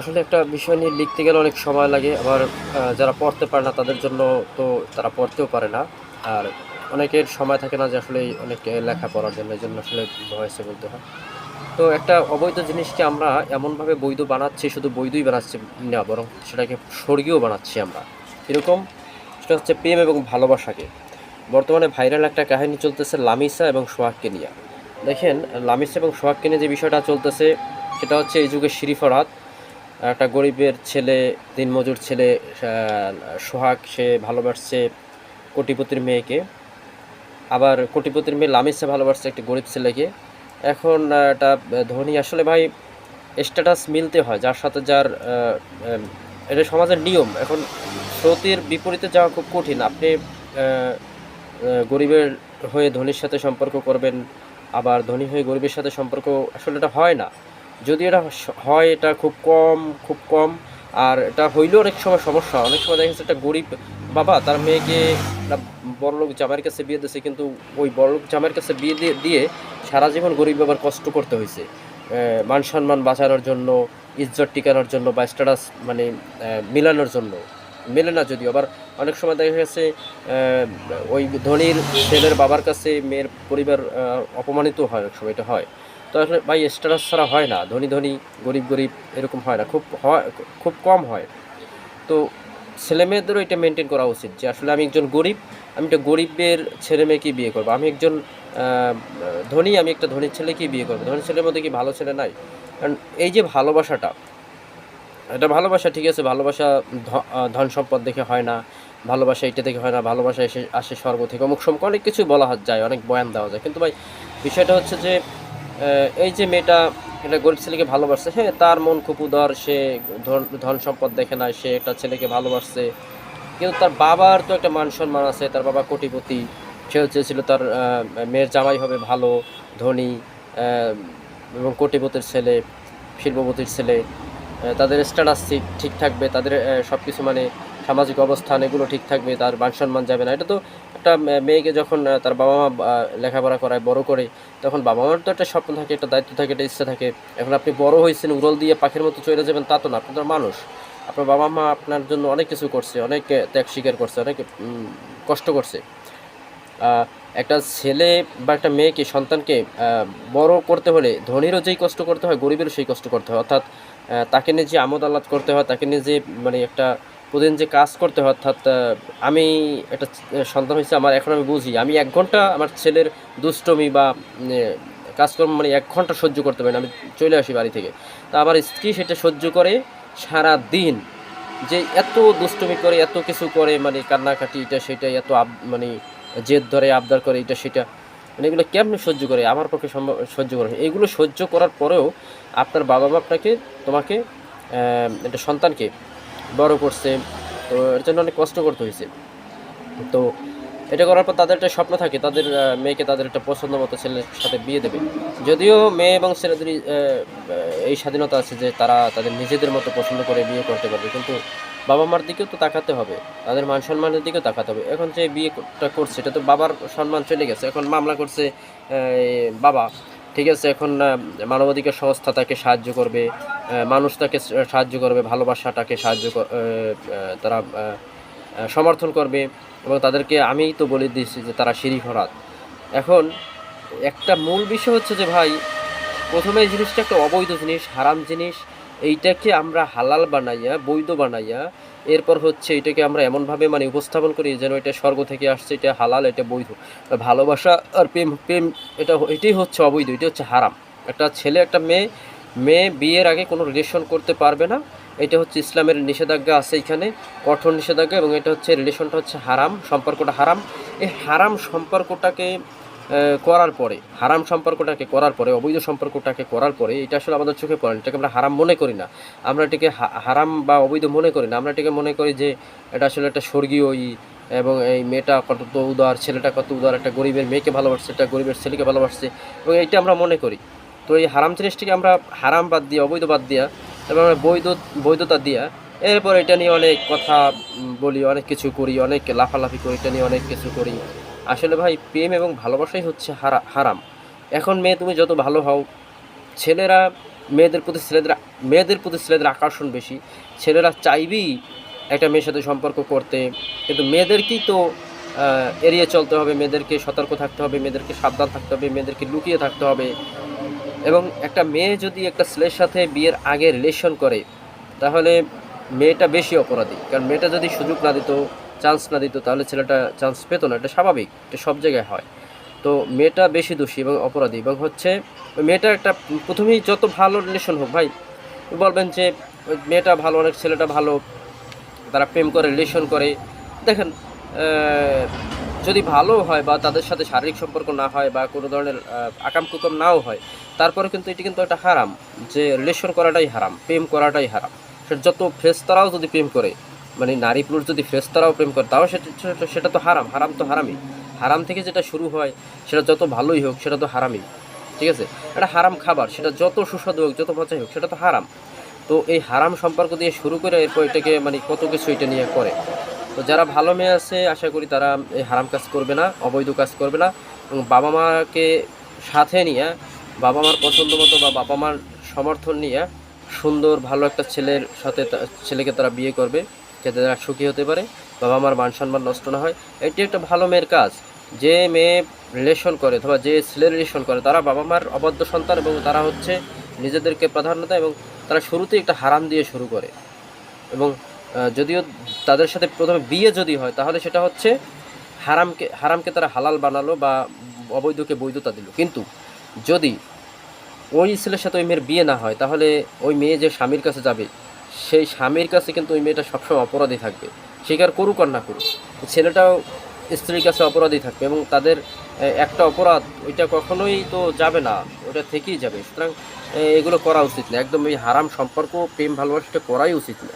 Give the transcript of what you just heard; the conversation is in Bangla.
আসলে একটা বিষয় নিয়ে লিখতে গেলে অনেক সময় লাগে। আবার যারা পড়তে পারে না, তাদের জন্য তো তারা পড়তেও পারে না। আর অনেকের সময় থাকে না যে আসলে অনেক লেখা পড়ার জন্য, এই জন্য আসলে ভয়েসে বলতে হয়। তো একটা অবৈধ জিনিসকে আমরা এমনভাবে বৈধ বানাচ্ছি, শুধু বৈধই বানাচ্ছি না, বরং সেটাকে স্বর্গীয় বানাচ্ছি আমরা। এরকম সেটা হচ্ছে প্রেম এবং ভালোবাসাকে। বর্তমানে ভাইরাল একটা কাহিনী চলতেছে লামিসা এবং সোহাগকে নিয়ে। দেখেন, লামিসা এবং সোহাগকে নিয়ে যে বিষয়টা চলতেছে, সেটা হচ্ছে এই যুগে শিরিফরাত একটা গরিবের ছেলে, দিনমজুর ছেলে সোহাগ, সে ভালোবাসছে কোটিপতির মেয়েকে। আবার কোটিপতির মেয়ে লামিসা ভালোবাসছে একটি গরিব ছেলেকে। এখন একটা ধনী, আসলে ভাই স্ট্যাটাস মিলতে হয়, যার সাথে যার এটা সমাজের নিয়ম। এখন স্রোতের বিপরীতে যাওয়া খুব কঠিন। আপনি গরিবের হয়ে ধনীর সাথে সম্পর্ক করবেন, আবার ধনী হয়ে গরিবের সাথে সম্পর্ক, আসলে এটা হয় না। যদি এটা হয়, এটা খুব কম খুব কম। আর এটা হইলেও অনেক সময় সমস্যা। অনেক সময় দেখা যাচ্ছে একটা গরিব বাবা, তার মেয়েকে একটা বড়লোক জামাইয়ের কাছে বিয়ে দিয়েছে কিন্তু ওই বড়লোক জামাইয়ের কাছে বিয়ে দিয়ে দিয়ে সারা জীবন গরিব বাবার কষ্ট করতে হয়েছে মান সম্মান বাঁচানোর জন্য, ইজ্জত টিকানোর জন্য বা স্ট্যাটাস মানে মিলানোর জন্য। মেলে না যদিও। আবার অনেক সময় দেখা গেছে ওই ধনীর ছেলের বাবার কাছে মেয়ের পরিবার অপমানিত হয়, অনেক সময় এটা হয়। তো আসলে ভাই স্ট্যাটাস ছাড়া হয় না। ধনী ধনী, গরিব গরিব এরকম হয় না। খুব হয়, খুব কম হয়। তো ছেলে মেয়েদেরও এটা মেনটেন করা উচিত যে আসলে আমি একজন গরিব, আমি একটা গরিবের ছেলে মেয়েকে বিয়ে করব? আমি একজন ধনী, আমি একটা ধনী ছেলেকেই বিয়ে করব? ধনী ছেলের মধ্যে কি ভালো ছেলে নাই? কারণ এই যে ভালোবাসাটা, এটা ভালোবাসা ঠিক আছে, ভালোবাসা ধন সম্পদ দেখে হয় না, ভালোবাসা এটা থেকে হয় না, ভালোবাসা এসে, আসে স্বর্গ থেকে। অমুক সময় অনেক কিছু বলা যায়, অনেক বয়ান দেওয়া যায়। কিন্তু ভাই, বিষয়টা হচ্ছে যে এই যে মেয়েটা এটা গরিব ছেলেকে ভালোবাসছে হ্যাঁ তার মন খুব উদার, সে ধন সম্পদ দেখে না, সে একটা ছেলেকে ভালোবাসছে। কিন্তু তার বাবার তো একটা মান সম্মান আছে, তার বাবা কোটিপতি, সে চেয়েছিল তার মেয়ের জামাই হবে ভালো, ধনী এবং কোটিপতির ছেলে, শিল্পপতির ছেলে। তাদের স্ট্যাটাস ঠিক থাকবে, তাদের সব কিছু মানে সামাজিক অবস্থান, এগুলো ঠিক থাকবে, তার মান সম্মান যাবে না। এটা তো একটা মেয়েকে যখন তার বাবা মা লেখাপড়া করায়, বড় করে, তখন বাবা মার তো একটা স্বপ্ন থাকে, একটা দায়িত্ব থাকে, একটা ইচ্ছা থাকে। এখন আপনি বড় হয়েছেন উড়ল দিয়ে পাখির মতো চলে যাবেন, তা তো না, আপনি তো মানুষ। আপনার বাবা মা আপনার জন্য অনেক কিছু করছে, অনেক ত্যাগ স্বীকার করছে, অনেক কষ্ট করছে। একটা ছেলে বা একটা মেয়েকে, সন্তানকে বড় করতে হলে ধনীরও যেই কষ্ট করতে হয়, গরিবেরও সেই কষ্ট করতে হয়। অর্থাৎ তাকে নিয়ে যে আমোদ আহ্লাদ করতে হয়, তাকে নিয়ে যে মানে একটা প্রতিদিন যে কাজ করতে হয়, অর্থাৎ আমি একটা সন্তান হয়েছে, আমার এখন আমি বুঝি, আমি এক ঘণ্টা আমার ছেলের দুষ্টমি বা কাজকর্ম মানে এক ঘণ্টা সহ্য করতে পারি না, আমি চলে আসি বাড়ি থেকে। তা আমার স্ত্রী সেটা সহ্য করে সারা দিন যে এত দুষ্টমি করে, এত কিছু করে মানে কান্নাকাটি, এটা সেটা, এত আব- মানে জেদ ধরে, আবদার করে, এটা সেটা মানে এগুলো কেমনে সহ্য করে? আমার পক্ষে সম্ভব, সহ্য করে এইগুলো সহ্য করার পরেও আপনার বাবা মা আপনাকে, তোমাকে একটা সন্তানকে বড় করছে তো এর জন্য অনেক কষ্ট করতে হয়েছে। তো এটা করার পর তাদের একটা স্বপ্ন থাকে তাদের মেয়েকে তাদের একটা পছন্দ মতো ছেলের সাথে বিয়ে দেবে। যদিও মেয়ে এবং আহ, এই স্বাধীনতা আছে যে তারা তাদের নিজেদের মতো পছন্দ করে বিয়ে করতে পারবে কিন্তু বাবা মার দিকেও তো তাকাতে হবে তাদের মান সম্মানের দিকেও তাকাতে হবে। এখন যে বিয়েটা করছে এটা তো বাবার সম্মান চলে গেছে এখন মামলা করছে বাবা ঠিক আছে এখন মানবাধিকার সংস্থা তাকে সাহায্য করবে মানুষ তাকে সাহায্য করবে, ভালোবাসাটাকে সাহায্য তারা সমর্থন করবে এবং তাদেরকে আমিই তো বলে দিয়েছি যে তারা সিঁড়ি ভরাত এখন একটা মূল বিষয় হচ্ছে যে ভাই, প্রথমে এই জিনিসটা একটা অবৈধ জিনিস, হারাম জিনিস, এইটাকে আমরা হালাল বানাইয়া, বৈধ বানাইয়া, এরপর হচ্ছে এটাকে আমরা এমনভাবে মানে উপস্থাপন করি যেন এটা স্বর্গ থেকে আসছে, এটা হালাল, এটা বৈধ। ভালোবাসা আর প্রেম প্রেম, এটা এটাই হচ্ছে অবৈধ, এটা হচ্ছে হারাম। একটা ছেলে, একটা মেয়ে মেয়ে বিয়ের আগে কোনো রিলেশন করতে পারবে না। এটা হচ্ছে ইসলামের নিষেধাজ্ঞা আছে এখানে, কঠোর নিষেধাজ্ঞা এবং এটা হচ্ছে রিলেশনটা হচ্ছে হারাম, সম্পর্কটা হারাম। এই হারাম সম্পর্কটাকে করার পরে, হারাম সম্পর্কটাকে করার পরে, অবৈধ সম্পর্কটাকে করার পরে, এটা আসলে আমাদের চোখে পড়ে। এটাকে আমরা হারাম মনে করি না। আমরা এটাকে হারাম বা অবৈধ মনে করি না, আমরা এটাকে মনে করি যে এটা আসলে একটা স্বর্গীয় এবং এই মেয়েটা কত উদার, ছেলেটা কত উদার, একটা গরিবের মেয়েকে ভালোবাসছে, একটা গরিবের ছেলেকে ভালোবাসছে এবং এইটা আমরা মনে করি। তো এই হারাম জিনিসটিকে আমরা হারাম বাদ দিয়ে, অবৈধ বাদ দিয়া, এবং আমরা বৈধ, বৈধতা দিয়া, এরপর এটা নিয়ে অনেক কথা বলি, অনেক কিছু করি, অনেক লাফালাফি করি, এটা নিয়ে অনেক কিছু করি। আসলে ভাই, প্রেম এবং ভালোবাসাই হচ্ছে হারা, হারাম। এখন মেয়ে তুমি যত ভালো হও, ছেলেরা মেয়েদের প্রতি ছেলেদের, মেয়েদের প্রতি ছেলেদের আকর্ষণ বেশি। ছেলেরা চাইবেই একটা মেয়ের সাথে সম্পর্ক করতে, কিন্তু মেয়েদেরকেই তো এড়িয়ে চলতে হবে, মেয়েদেরকে সতর্ক থাকতে হবে, মেয়েদেরকে সাবধান থাকতে হবে, মেয়েদেরকে লুকিয়ে থাকতে হবে। এবং একটা মেয়ে যদি একটা ছেলের সাথে বিয়ের আগে রিলেশন করে, তাহলে মেয়েটা বেশি অপরাধী। কারণ মেয়েটা যদি সুযোগ না দিত চান্স না দিত, তাহলে ছেলেটা চান্স পেত না। এটা স্বাভাবিক, এটা সব জায়গায় হয়। তো মেয়েটা বেশি দোষী এবং অপরাধী এবং হচ্ছে মেয়েটা একটা প্রথমেই যত ভালো রিলেশন হোক, ভাই, বলবেন যে মেয়েটা ভালো, অনেক ছেলেটা ভালো, তারা প্রেম করে রিলেশন করে। দেখেন যদি ভালো হয় বা তাদের সাথে শারীরিক সম্পর্ক না হয় বা কোনো ধরনের আকাম কুকাম নাও হয়, তারপরে কিন্তু এটি কিন্তু একটা হারাম, যে রিলেশন করাটাই হারাম, প্রেম করাটাই হারাম। সেটা যত ফ্রেস্তারাও যদি প্রেম করে মানে নারী পুরুষ যদি ফ্রেস্তারাও প্রেম করে, তাও সেটা, সেটা- সেটা তো হারাম হারাম তো হারামই। হারাম থেকে যেটা শুরু হয়, সেটা যত ভালোই হোক, সেটা তো হারামই, ঠিক আছে? এটা হারাম খাবার, সেটা যত সুস্বাদু হোক, যত মজাই হোক, সেটা তো হারাম। তো এই হারাম সম্পর্ক দিয়ে শুরু করে এরপর এটাকে মানে কত কিছু এটা নিয়ে করে। তো যারা ভালো মেয়ে আছে, আশা করি তারা এই হারাম কাজ করবে না, অবৈধ কাজ করবে না। এবং বাবা মাকে সাথে নিয়ে, বাবা মার পছন্দ মতো বা বাবা মার সমর্থন নিয়ে সুন্দর, ভালো একটা ছেলের সাথে ছেলেকে তারা বিয়ে করবে, যাতে তারা সুখী হতে পারে, বাবা মার মান সম্মান নষ্ট না হয়। এটি একটা ভালো মেয়ের কাজ। যে মেয়ে রিলেশন করে অথবা যে ছেলে রিলেশন করে, তারা বাবা মার অবাধ্য সন্তান এবং তারা হচ্ছে নিজেদেরকে প্রাধান্য দেয় এবং তারা শুরুতেই একটা হারাম দিয়ে শুরু করে। এবং যদিও তাদের সাথে প্রথমে বিয়ে যদি হয়, তাহলে সেটা হচ্ছে হারামকে হারামকে তারা হালাল বানালো বা অবৈধকে বৈধতা দিল। কিন্তু যদি ওই ছেলের সাথে ওই মেয়ের বিয়ে না হয়, তাহলে ওই মেয়ে যে স্বামীর কাছে যাবে, সেই স্বামীর কাছে কিন্তু ওই মেয়েটা সবসময় অপরাধী থাকবে। স্বীকার করুক আর না করুক, ছেলেটাও স্ত্রীর কাছে অপরাধী থাকবে এবং তাদের একটা অপরাধ, ওইটা কখনোই তো যাবে না ওটা থেকেই যাবে। সুতরাং এগুলো করা উচিত না। একদম এই হারাম সম্পর্ক, প্রেম, ভালোবাসাটা করাই উচিত না।